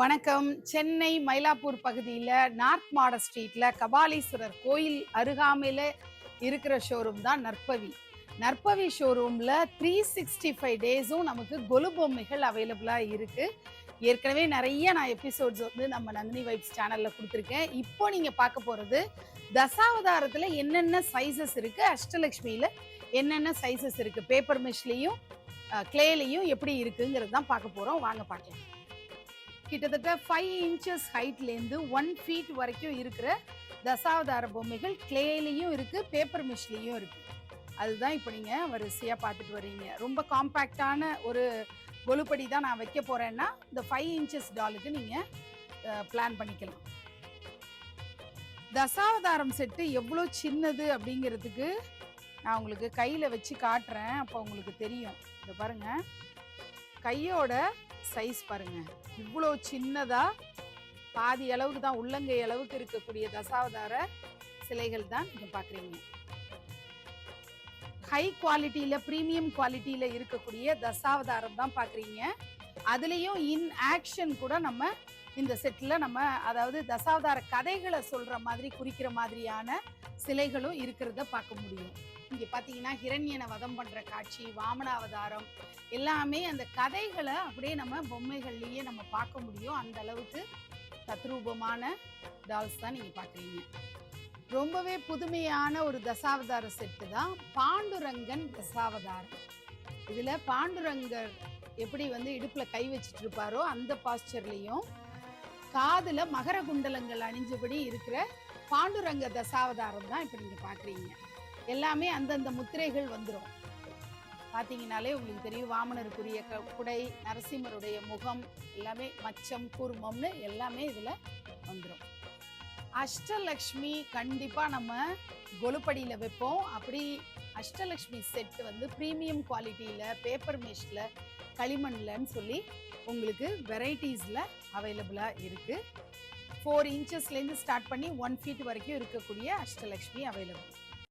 வணக்கம். சென்னை மயிலாப்பூர் பகுதியில் நார்த் மாட ஸ்ட்ரீட்ல கபாலீஸ்வரர் கோயில் அருகாமையில் இருக்கிற ஷோரூம் தான் நற்பவி. நற்பவி ஷோரூமில் த்ரீ சிக்ஸ்டி ஃபைவ் டேஸும் நமக்கு கொலு பொம்மைகள் அவைலபிளாக இருக்குது ஏற்கனவே நிறைய நான் எபிசோட்ஸ் வந்து நம்ம நந்தினி வைப்ஸ் சேனலில் கொடுத்துருக்கேன். இப்போ நீங்கள் பார்க்க போகிறது தசாவதாரத்தில் என்னென்ன சைஸஸ் இருக்குது அஷ்டலக்ஷ்மியில் என்னென்ன சைஸஸ் இருக்குது பேப்பர் மிஷ்லேயும் கிளேலையும் எப்படி இருக்குங்கிறது தான் பார்க்க போகிறோம் வாங்க பார்க்கலாம். கிட்டத்தட்ட ஃபைவ் இன்ச்சஸ் ஹைட்லேருந்து ஒன் ஃபீட் வரைக்கும் இருக்கிற தசாவதார பொம்மைகள் கிளேலையும் இருக்குது பேப்பர் மிஷ்லேயும் இருக்குது அதுதான் இப்போ நீங்கள் வரிசையாக பார்த்துட்டு வர்றீங்க. ரொம்ப காம்பேக்டான ஒரு கொலுப்படி தான் நான் வைக்க போகிறேன்னா இந்த ஃபைவ் இன்ச்சஸ் டாலுக்கு நீங்கள் பிளான் பண்ணிக்கலாம். தசாவதாரம் செட்டு எவ்வளோ சின்னது அப்படிங்கிறதுக்கு நான் உங்களுக்கு கையில் வச்சு காட்டுறேன். அப்போ உங்களுக்கு தெரியும். இதை பாருங்கள் கையோட சைஸ் பாருங்க. இவ்வளோ சின்னதா பாதி அளவுக்கு தான் உள்ளங்கை அளவுக்கு இருக்கக்கூடிய தசாவதார சிலைகள் தான் நீங்க பாக்குறீங்க. ஹை குவாலிட்டியில ப்ரீமியம் குவாலிட்டியில இருக்கக்கூடிய தசாவதாரம் தான் பாக்குறீங்க. அதுலேயும் இன் ஆக்ஷன் கூட நம்ம இந்த செட்டில் நம்ம அதாவது தசாவதார கதைகளை சொல்ற மாதிரி குறிக்கிற மாதிரியான சிலைகளும் இருக்கிறத பார்க்க முடியும். இங்கே பார்த்தீங்கன்னா ஹிரண்யனை வதம் பண்ணுற காட்சி வாமன அவதாரம் எல்லாமே அந்த கதைகளை அப்படியே நம்ம பொம்மைகள்லேயே நம்ம பார்க்க முடியும். அந்த அளவுக்கு தத்ரூபமான டால்ஸ் தான் நீங்கள் பார்க்குறீங்க ரொம்பவே புதுமையான ஒரு தசாவதார செட்டு தான் பாண்டுரங்கன் தசாவதாரம். இதில் பாண்டுரங்கர் எப்படி வந்து இடுப்பில் கை வச்சுட்டு இருப்பாரோ அந்த பாஸ்டர்லேயும் காதில் மகர குண்டலங்கள் அணிஞ்சபடி இருக்கிற பாண்டுரங்க தசாவதாரம் தான் இப்போ நீங்கள் பார்க்குறீங்க எல்லாமே அந்தந்த முத்திரைகள் வந்துடும் பார்த்தீங்கனாலே உங்களுக்கு தெரியும் வாமனருக்குரிய க குடை நரசிம்மருடைய முகம் எல்லாமே மச்சம் கூர்மம்னு எல்லாமே இதில் வந்துடும் அஷ்டலக்ஷ்மி கண்டிப்பாக நம்ம கொலுப்படியில் வைப்போம். அப்படி அஷ்டலக்ஷ்மி செட்டு வந்து ப்ரீமியம் குவாலிட்டியில் பேப்பர் மேஷில் களிமண்லன்னு சொல்லி உங்களுக்கு வெரைட்டிஸில் அவைலபிளாக இருக்குது ஃபோர் இன்ச்சஸ்லேருந்து ஸ்டார்ட் பண்ணி ஒன் ஃபீட் வரைக்கும் இருக்கக்கூடிய அஷ்டலக்ஷ்மி அவைலபிள்